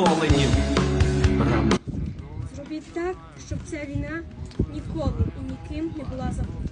колонізовані. Зробіть так, щоб ця війна ніколи і ніким не була забута.